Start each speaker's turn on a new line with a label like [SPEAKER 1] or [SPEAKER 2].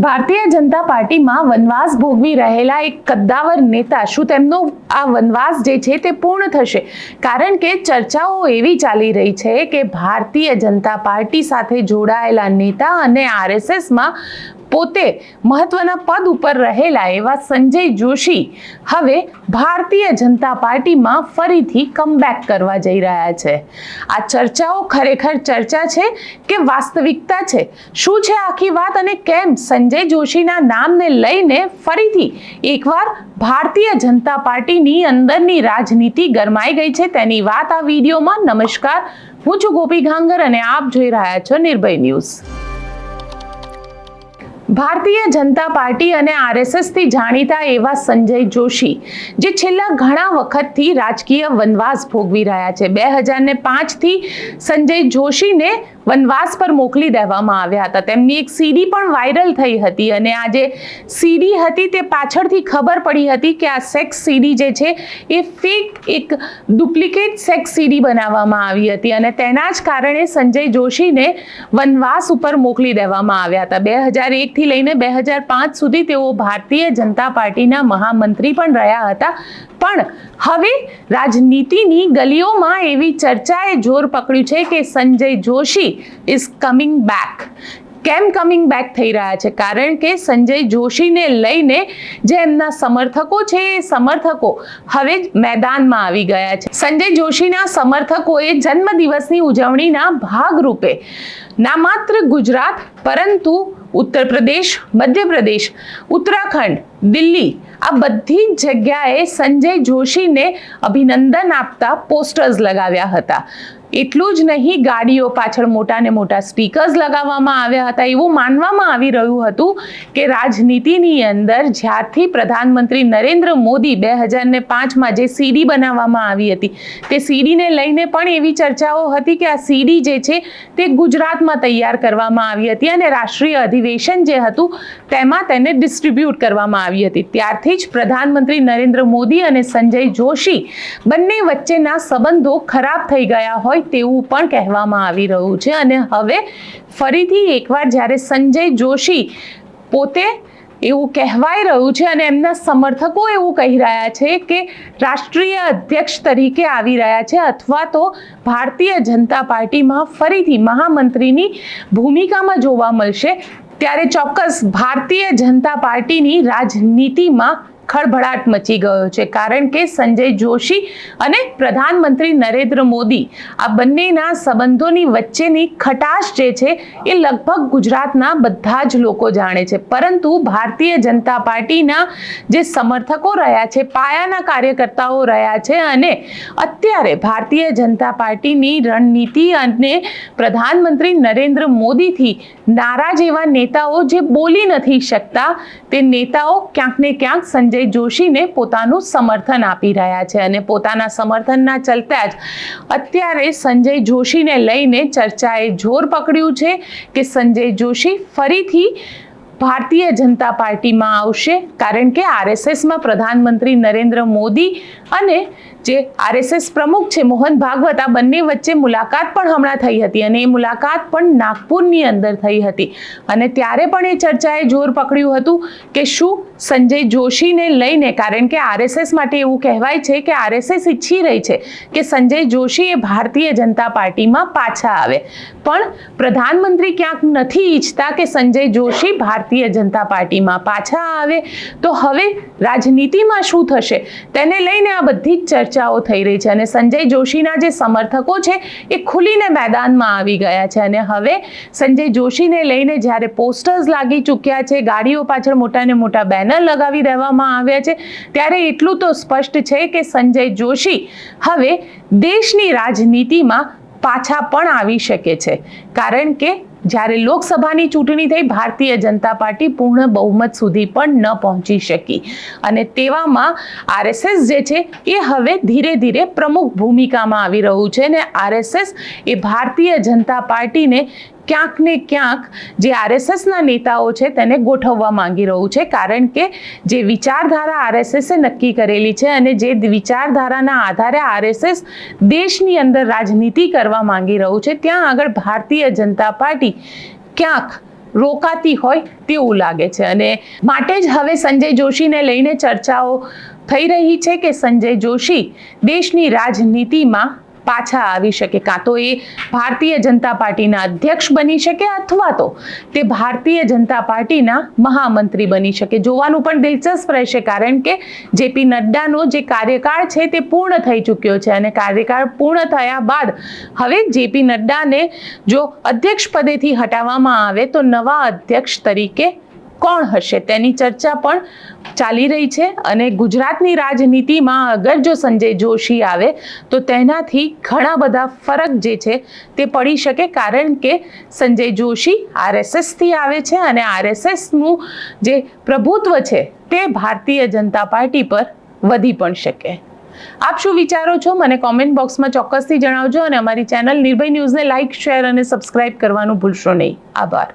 [SPEAKER 1] ભારતીય જનતા પાર્ટીમાં વનવાસ ભોગવી રહેલા એક કદ્દાવર નેતા શું તેમનો આ વનવાસ જે છે તે પૂર્ણ થશે? કારણ કે ચર્ચાઓ એવી ચાલી રહી છે કે ભારતીય જનતા પાર્ટી સાથે જોડાયેલા નેતા અને આરએસએસમાં પોતે મહત્વના પદ ઉપર રહેલા એવા સંજય જોશી હવે ભારતીય જનતા પાર્ટીમાં ફરીથી કમબેક કરવા જઈ રહ્યા છે. આ ચર્ચાઓ ખરેખર ચર્ચા છે કે વાસ્તવિકતા છે? શું છે આખી વાત અને કેમ સંજય જોશીના નામને લઈને ફરીથી એકવાર ભારતીય જનતા પાર્ટીની અંદરની રાજનીતિ ગરમાઈ ગઈ છે તેની વાત આ વિડીયોમાં? નમસ્કાર, હું છું ગોપી ઘાંગર અને આપ જોઈ રહ્યા છો નિર્ભય ન્યૂઝ. ભારતીય જનતા પાર્ટી અને આરએસએસથી જાણીતા એવા સંજય જોશી, જે છેલ્લા ઘણા વખતથી રાજકીય વનવાસ ભોગવી રહ્યા છે. બે હજારને પાંચથી સંજય જોશીને વનવાસ પર મોકલી દેવામાં આવ્યા હતા. તેમની એક સીડી પણ વાયરલ થઈ હતી અને આ જે સીડી હતી તે પાછળથી ખબર પડી હતી કે આ સેક્સ સીડી જે છે એ ફેક એક ડુપ્લિકેટ સેક્સ સીડી બનાવવામાં આવી હતી અને તેના જ કારણે સંજય જોશીને વનવાસ ઉપર મોકલી દેવામાં આવ્યા હતા. બે હજાર એકથી લઈને બે હજાર પાંચ સુધી તેઓ ભારતીય જનતા પાર્ટીના મહામંત્રી પણ રહ્યા હતા. પણ હવે રાજનીતિની ગલીઓમાં એવી ચર્ચાએ જોર પકડ્યું છે કે Sanjay Joshi is coming back કેમ કમિંગ બેક થઈ રહ્યા છે? કારણ કે સંજય જોશીને લઈને જે એમના સમર્થકો છે, એ સમર્થકો હવે મેદાનમાં આવી ગયા છે. સંજય જોશીના સમર્થકોએ જન્મદિવસની ઉજવણીના ભાગરૂપે ના માત્ર ગુજરાત, પરંતુ ઉત્તર પ્રદેશ મધ્યપ્રદેશ, ઉત્તરાખંડ, દિલ્હી આ બધી જ જગ્યાએ સંજય જોશીને અભિનંદન આપતા પોસ્ટર્સ લગાવ્યા હતા. એટલું જ નહીં, ગાડીઓ પાછળ મોટા ને મોટા સ્પીકર્સ લગાવવામાં આવ્યા હતા. એવું માનવામાં આવી રહ્યું હતું કે રાજનીતિની અંદર જ્યારથી પ્રધાનમંત્રી નરેન્દ્ર મોદી બે હજાર ને પાંચમાં જે સીડી બનાવવામાં આવી હતી, તે સીડીને લઈને પણ એવી ચર્ચાઓ હતી કે આ સીડી જે છે, તે ગુજરાતમાં તૈયાર કરવામાં આવી હતી અને રાષ્ટ્રીય અધિવેશન જે હતું, તેમાં તેને ડિસ્ટ્રીબ્યુટ કરવામાં આવી હતી. ત્યારથી જ પ્રધાનમંત્રી નરેન્દ્ર મોદી અને સંજય જોશી બંને વચ્ચેના સંબંધો ખરાબ થઈ ગયા હોય તેવું પણ કહેવામાં આવી રહ્યું છે. અને હવે ફરીથી એકવાર જ્યારે સંજય જોશી પોતે એવું કહેવાય રહ્યું છે અને એમના સમર્થકો એવું કહી રહ્યા છે કે રાષ્ટ્રીય અધ્યક્ષ તરીકે આવી રહ્યા છે અથવા તો ભારતીય જનતા પાર્ટીમાં ફરીથી મહામંત્રીની ભૂમિકામાં જોવા મળશે. ત્યારે ચોક્કસ ભારતીય જનતા પાર્ટીની રાજનીતિમાં ખળભળાટ મચી ગયો છે. કારણ કે સંજય જોશી અને પ્રધાનમંત્રી નરેન્દ્ર મોદી આ બંનેના સંબંધોની વચ્ચેની ખટાશ જે છે એ લગભગ ગુજરાતના બધા જ લોકો જાણે છે. પરંતુ ભારતીય જનતા પાર્ટીના જે સમર્થકો રહ્યા છે, પાયાના કાર્યકર્તાઓ રહ્યા છે અને અત્યારે ભારતીય જનતા પાર્ટીની રણનીતિ અને પ્રધાનમંત્રી નરેન્દ્ર મોદીથી નારાજ એવા નેતાઓ જે બોલી નથી શકતા, તે નેતાઓ ક્યાંક ને ક્યાંક સંજય જોશીને પોતાનું સમર્થન આપી રહ્યા છે અને પોતાના સમર્થનના ચલતા જ અત્યારે સંજય જોશીને લઈને ચર્ચાએ જોર પકડ્યું છે કે સંજય જોશી ફરીથી ભારતીય જનતા પાર્ટીમાં આવશે કારણ કે આરએસએસમાં પ્રધાનમંત્રી નરેન્દ્ર મોદી અને જે આરએસએસ પ્રમુખ છે મોહન ભાગવત, આ બંને વચ્ચે મુલાકાત પણ હમણાં થઈ હતી અને એ મુલાકાત પણ નાગપુરની અંદર થઈ હતી. અને ત્યારે પણ એ ચર્ચાએ જોર પકડ્યું હતું કે શું સંજય જોશીને લઈને, કારણ કે આરએસએસ માટે એવું કહેવાય છે કે આરએસએસ ઈચ્છી રહી છે કે સંજય જોશી એ ભારતીય જનતા પાર્ટીમાં પાછા આવે. પણ પ્રધાનમંત્રી ક્યાંક નથી ઈચ્છતા કે સંજય જોશી ભારતીય જનતા પાર્ટીમાં પાછા આવે, તો હવે રાજનીતિમાં શું થશે? તેને લઈને આ બધી જ ચર્ચાઓ થઈ રહી છે અને સંજય જોશીના જે સમર્થકો છે, એ ખુલીને મેદાનમાં આવી ગયા છે અને હવે સંજય જોશીને લઈને જ્યારે પોસ્ટર્સ લાગી ચૂક્યા છે, ગાડીઓ પાછળ મોટા ને મોટા બેનર લગાવી દેવામાં આવ્યા છે, ત્યારે એટલું તો સ્પષ્ટ છે કે સંજય જોશી હવે દેશની રાજનીતિમાં પાછા પણ આવી શકે છે. કારણ કે જ્યારે લોકસભાની ચૂંટણી થઈ, ભારતીય જનતા પાર્ટી પૂર્ણ બહુમત સુધી પણ ન પહોંચી શકી. અને તેવામાં આરએસએસ જે છે, એ હવે ધીરે ધીરે પ્રમુખ ભૂમિકામાં આવી રહ્યું છે અને આરએસએસ એ ભારતીય જનતા પાર્ટીને ક્યાંક ને ક્યાંક જે આરએસએસના નેતાઓ છે તેને ગોઠવવા માંગી રહ્યું છે, કારણ કે જે વિચારધારા આરએસએસે નક્કી કરેલી છે અને જે વિચારધારાના આધારે આરએસએસ દેશની અંદર રાજનીતિ કરવા માંગી રહ્યું છે, ત્યાં આગળ ભારતીય જનતા પાર્ટી ક્યાંક રોકાતી હોય તેવું લાગે છે. અને માટે જ હવે સંજય જોશીને લઈને ચર્ચાઓ થઈ રહી છે કે સંજય જોશી દેશની રાજનીતિમાં પાછા આવી શકે. કાં તો એ ભારતીય જનતા પાર્ટીના અધ્યક્ષ બની શકે અથવા તો તે ભારતીય જનતા પાર્ટીના મહામંત્રી બની શકે. જોવાનું પણ દિલચસ્પ રહેશે કારણ કે જેપી નડ્ડાનો જે કાર્યકાળ છે તે પૂર્ણ થઈ ચૂક્યો છે અને કાર્યકાળ પૂર્ણ થયા બાદ હવે જેપી નડ્ડાને જો અધ્યક્ષ પદેથી હટાવવામાં આવે તો નવા અધ્યક્ષ તરીકે કોણ હશે? તેની ચર્ચા પણ ચાલી રહી છે અને ગુજરાતની રાજનીતિમાં અગર જો સંજય જોશી આવે, તો તેનાથી ઘણા બધા ફરક જે છે તે પડી શકે. કારણ કે સંજય જોશી આરએસએસથી આવે છે અને આરએસએસનું જે પ્રભુત્વ છે તે ભારતીય જનતા પાર્ટી પર વધી પણ શકે. આપ શું વિચારો છો? મને કોમેન્ટ બોક્સમાં ચોક્કસથી જણાવજો અને અમારી ચેનલ નિર્ભય ન્યૂઝને લાઇક શેર અને સબસ્ક્રાઇબ કરવાનું ભૂલશો નહીં. આભાર.